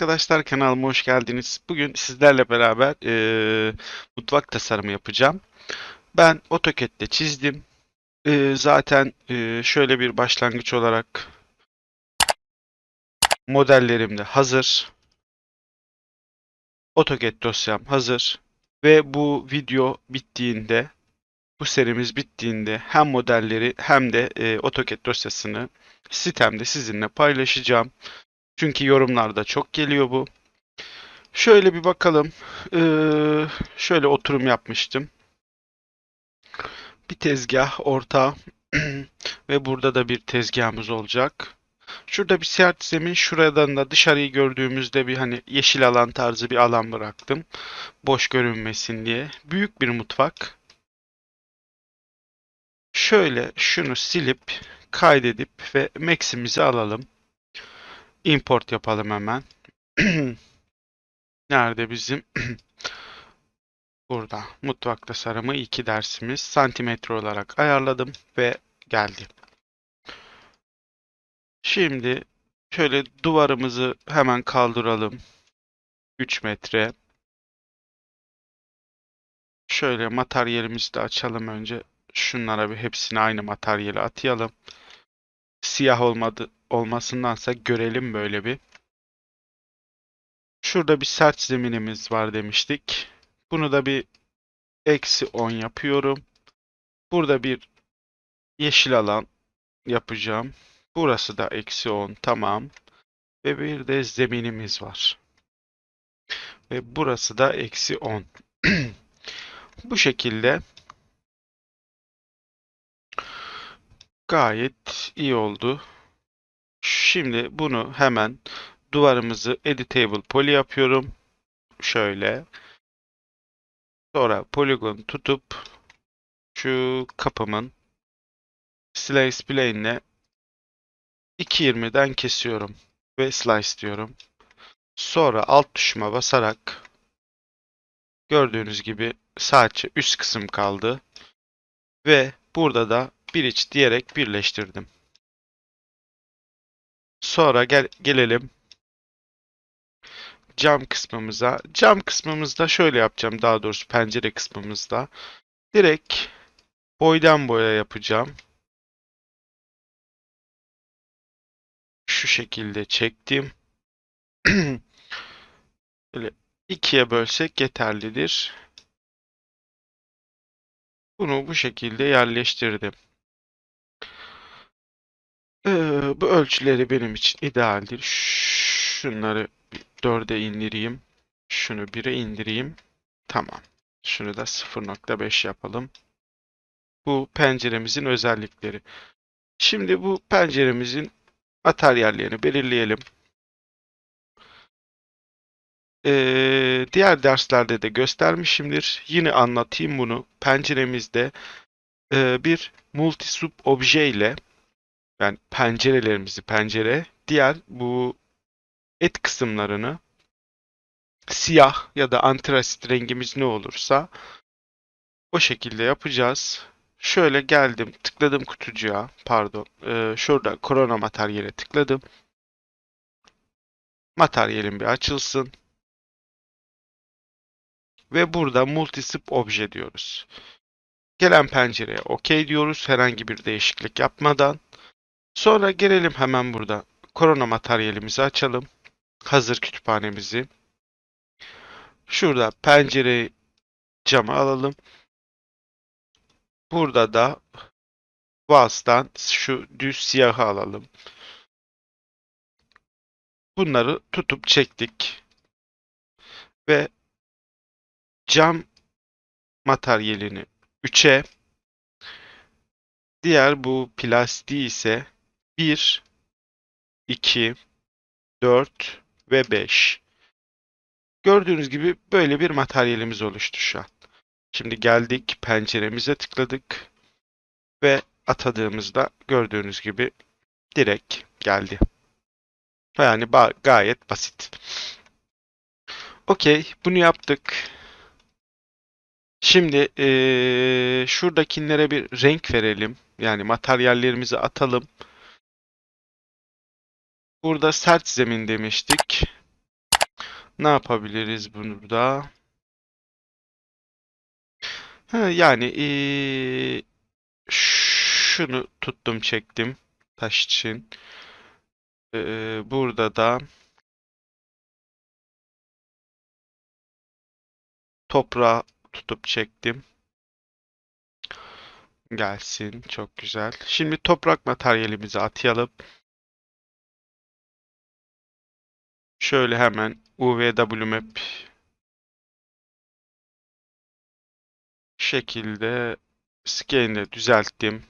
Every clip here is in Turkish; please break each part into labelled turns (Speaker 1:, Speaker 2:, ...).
Speaker 1: arkadaşlar kanalıma hoş geldiniz. Bugün sizlerle beraber eee, mutfak tasarımı yapacağım. Ben AutoCAD'de çizdim. Eee, zaten eee, şöyle bir başlangıç olarak modellerim de hazır. AutoCAD dosyam hazır. Ve bu video bittiğinde, bu serimiz bittiğinde hem modelleri hem de eee, AutoCAD dosyasını sitemde sizinle paylaşacağım. Çünkü yorumlarda çok geliyor bu. Şöyle bir bakalım. Ee, şöyle oturum yapmıştım. Bir tezgah orta ve burada da bir tezgahımız olacak. Şurada bir sert zemin, şuradan da dışarıyı gördüğümüzde bir hani yeşil alan tarzı bir alan bıraktım. Boş görünmesin diye. Büyük bir mutfak. Şöyle şunu silip kaydedip ve max'imizi alalım. Import yapalım hemen. Nerede bizim? Burada. Mutfak tasarımı 2 dersimiz. Santimetre olarak ayarladım ve geldi. Şimdi şöyle duvarımızı hemen kaldıralım. 3 metre. Şöyle materyalimizi de açalım önce. Şunlara bir hepsini aynı materyale atayalım. Siyah olmadı olmasındansa görelim böyle bir. Şurada bir sert zeminimiz var demiştik. Bunu da bir eksi 10 yapıyorum. Burada bir yeşil alan yapacağım. Burası da eksi 10 tamam. Ve bir de zeminimiz var. Ve burası da eksi 10. Bu şekilde gayet iyi oldu. Şimdi bunu hemen duvarımızı editable poly yapıyorum. Şöyle. Sonra polygon tutup şu kapımın slice plane'ine 2.20'den kesiyorum ve slice diyorum. Sonra alt tuşuma basarak gördüğünüz gibi sadece üst kısım kaldı. Ve burada da bir iç diyerek birleştirdim. Sonra gel gelelim cam kısmımıza. Cam kısmımızda şöyle yapacağım daha doğrusu pencere kısmımızda. Direkt boydan boya yapacağım. Şu şekilde çektim. Böyle ikiye bölsek yeterlidir. Bunu bu şekilde yerleştirdim. Ee, bu ölçüleri benim için idealdir. Şunları 4'e indireyim. Şunu 1'e indireyim. Tamam. Şunu da 0.5 yapalım. Bu penceremizin özellikleri. Şimdi bu penceremizin materyallerini belirleyelim. Ee, diğer derslerde de göstermişimdir. Yine anlatayım bunu. Penceremizde e, bir multisub obje ile yani pencerelerimizi pencere, diğer bu et kısımlarını siyah ya da antrasit rengimiz ne olursa o şekilde yapacağız. Şöyle geldim, tıkladım kutucuğa, pardon, ee, şurada korona materyale tıkladım. Materyalim bir açılsın. Ve burada multisip obje diyoruz. Gelen pencereye OK diyoruz herhangi bir değişiklik yapmadan. Sonra gelelim hemen burada korona materyalimizi açalım. Hazır kütüphanemizi. Şurada pencere camı alalım. Burada da Vaz'dan şu düz siyahı alalım. Bunları tutup çektik. Ve cam materyalini 3'e diğer bu plastiği ise 1 2 4 ve 5. Gördüğünüz gibi böyle bir materyalimiz oluştu şu an. Şimdi geldik penceremize tıkladık ve atadığımızda gördüğünüz gibi direkt geldi. Yani gayet basit. Okey, bunu yaptık. Şimdi ee, şuradakilere bir renk verelim. Yani materyallerimizi atalım. Burada sert zemin demiştik. Ne yapabiliriz burada? Ha, yani eee, şunu tuttum çektim taş için. Eee, burada da toprağı tutup çektim. Gelsin. Çok güzel. Şimdi toprak materyalimizi atayalım. Şöyle hemen UVWmap şekilde scale'ini düzelttim.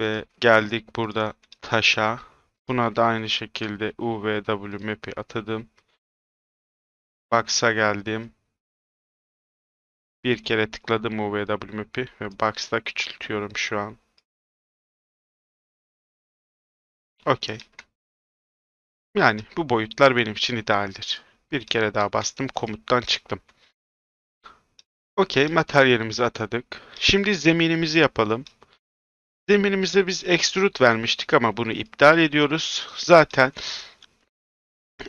Speaker 1: Ve geldik burada taşa. Buna da aynı şekilde UVWmap'i atadım. Box'a geldim. Bir kere tıkladım UVWmap'i ve Box'ta küçültüyorum şu an. Okey. Yani bu boyutlar benim için idealdir. Bir kere daha bastım, komuttan çıktım. Okey, materyalimizi atadık. Şimdi zeminimizi yapalım. Zeminimize biz extrude vermiştik ama bunu iptal ediyoruz. Zaten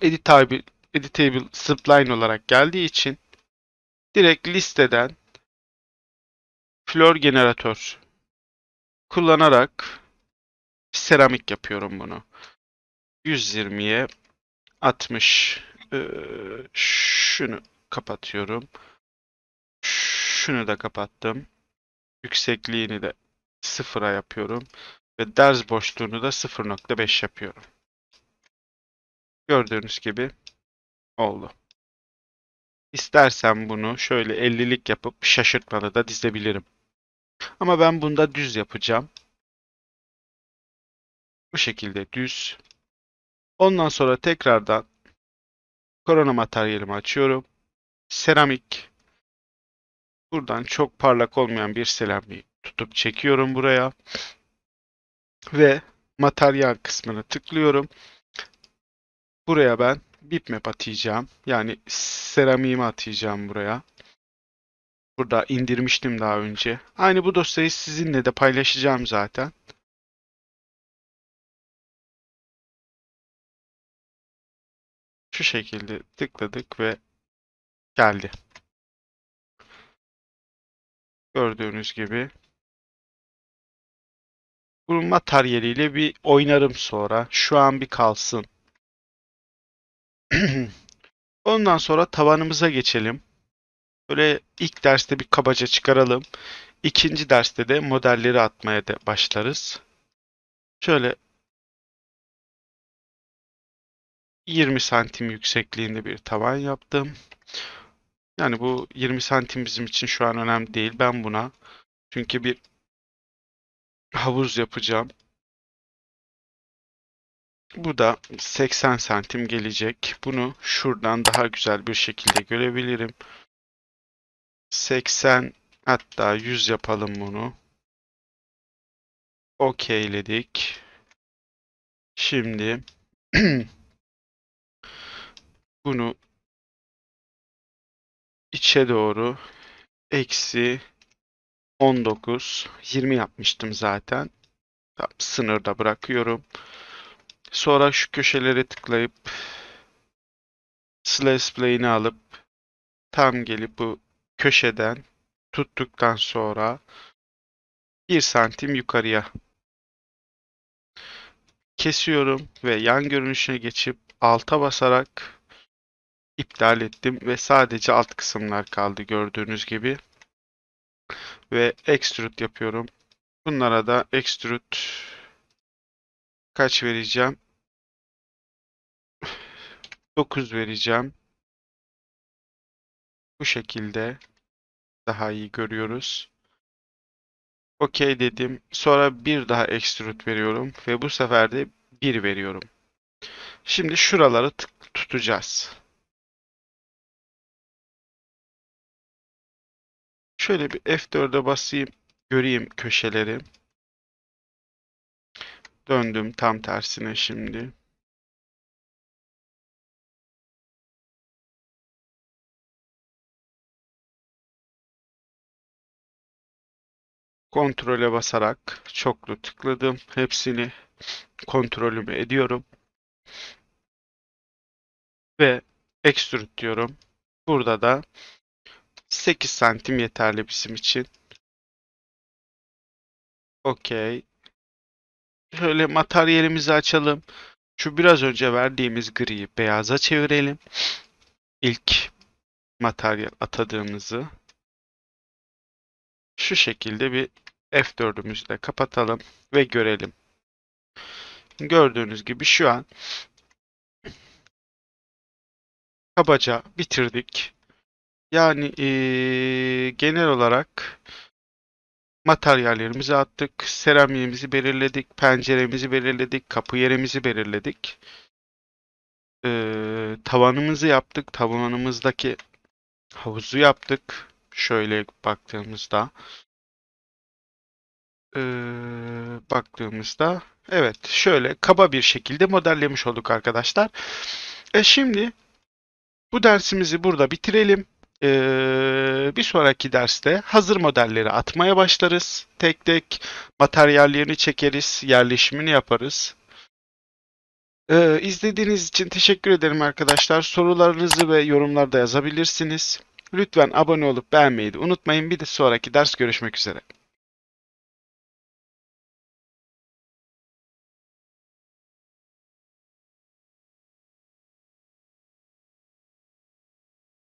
Speaker 1: editable, editable spline olarak geldiği için direkt listeden floor generatör kullanarak seramik yapıyorum bunu. 120'ye 60 ee, şunu kapatıyorum. Şunu da kapattım. Yüksekliğini de sıfıra yapıyorum. Ve derz boşluğunu da 0.5 yapıyorum. Gördüğünüz gibi oldu. İstersem bunu şöyle 50'lik yapıp şaşırtmalı da dizebilirim. Ama ben bunda düz yapacağım. Bu şekilde düz. Ondan sonra tekrardan korona materyalimi açıyorum. Seramik. Buradan çok parlak olmayan bir seramik tutup çekiyorum buraya. Ve materyal kısmını tıklıyorum. Buraya ben bitmap atayacağım. Yani seramiğimi atayacağım buraya. Burada indirmiştim daha önce. Aynı bu dosyayı sizinle de paylaşacağım zaten. Şu şekilde tıkladık ve geldi. Gördüğünüz gibi. Bunun materyaliyle bir oynarım sonra. Şu an bir kalsın. Ondan sonra tavanımıza geçelim. Böyle ilk derste bir kabaca çıkaralım. İkinci derste de modelleri atmaya da başlarız. Şöyle 20 santim yüksekliğinde bir tavan yaptım. Yani bu 20 santim bizim için şu an önemli değil. Ben buna çünkü bir havuz yapacağım. Bu da 80 santim gelecek. Bunu şuradan daha güzel bir şekilde görebilirim. 80 hatta 100 yapalım bunu. Okeyledik. Şimdi bunu içe doğru eksi 19 20 yapmıştım zaten. Tamam, sınırda bırakıyorum. Sonra şu köşelere tıklayıp slash plane'i alıp tam gelip bu köşeden tuttuktan sonra 1 santim yukarıya kesiyorum ve yan görünüşe geçip alta basarak iptal ettim ve sadece alt kısımlar kaldı gördüğünüz gibi. Ve extrude yapıyorum. Bunlara da extrude kaç vereceğim? 9 vereceğim. Bu şekilde daha iyi görüyoruz. OK dedim. Sonra bir daha extrude veriyorum ve bu sefer de 1 veriyorum. Şimdi şuraları tutacağız. Şöyle bir F4'e basayım. Göreyim köşeleri. Döndüm tam tersine şimdi. Kontrole basarak çoklu tıkladım. Hepsini kontrolümü ediyorum. Ve extrude diyorum. Burada da 8 santim yeterli bizim için. Okey. Şöyle materyalimizi açalım. Şu biraz önce verdiğimiz griyi beyaza çevirelim. İlk materyal atadığımızı. Şu şekilde bir F4'ümüzü de kapatalım ve görelim. Gördüğünüz gibi şu an kabaca bitirdik. Yani eee, genel olarak materyallerimizi attık, seramiğimizi belirledik, penceremizi belirledik, kapı yerimizi belirledik. Eee, tavanımızı yaptık, tavanımızdaki havuzu yaptık. Şöyle baktığımızda, eee, baktığımızda, evet, şöyle kaba bir şekilde modellemiş olduk arkadaşlar. E şimdi bu dersimizi burada bitirelim. Ee, bir sonraki derste hazır modelleri atmaya başlarız. Tek tek materyallerini çekeriz, yerleşimini yaparız. Ee, izlediğiniz için teşekkür ederim arkadaşlar. Sorularınızı ve yorumlarda yazabilirsiniz. Lütfen abone olup beğenmeyi de unutmayın. Bir de sonraki ders görüşmek üzere.